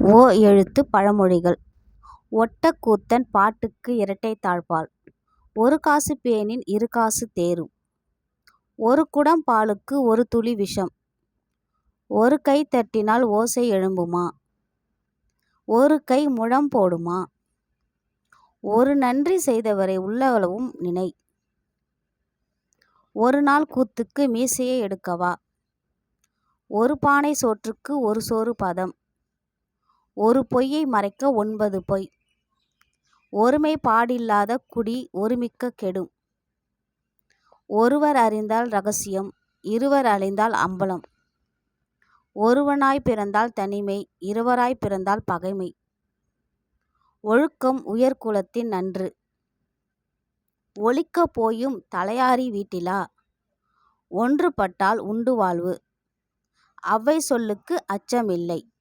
ஓ எழுத்து பழமொழிகள். ஒட்டக்கூத்தன் பாட்டுக்கு இரட்டை தாழ்ப்பாள் ஒரு காசு பேனின் இரு காசு தேரும். ஒரு குடம் பாலுக்கு ஒரு துளி விஷம். ஒரு கை தட்டினால் ஓசை எழும்புமா? ஒரு கை முழம் போடுமா? ஒரு நன்றி செய்தவரை உள்ளளவும் நினை. ஒரு நாள் கூத்துக்கு மீசையை எடுக்கவா? ஒரு பானை சோற்றுக்கு ஒரு சோறு பதம். ஒரு பொய்யை மறைக்க ஒன்பது பொய். ஒருமைப்பாடில்லாத குடி ஒருமிக்க கெடும். ஒருவர் அறிந்தால் ரகசியம் இருவர் அறிந்தால் அம்பலம். ஒருவனாய் பிறந்தால் தனிமை இருவராய் பிறந்தால் பகைமை. ஒழுக்கம் உயர்குலத்தின் நன்று. ஒழிக்க போயும் தலையாரி வீட்டிலா? ஒன்றுபட்டால் உண்டு வாழ்வு. அவ்வை சொல்லுக்கு அச்சமில்லை.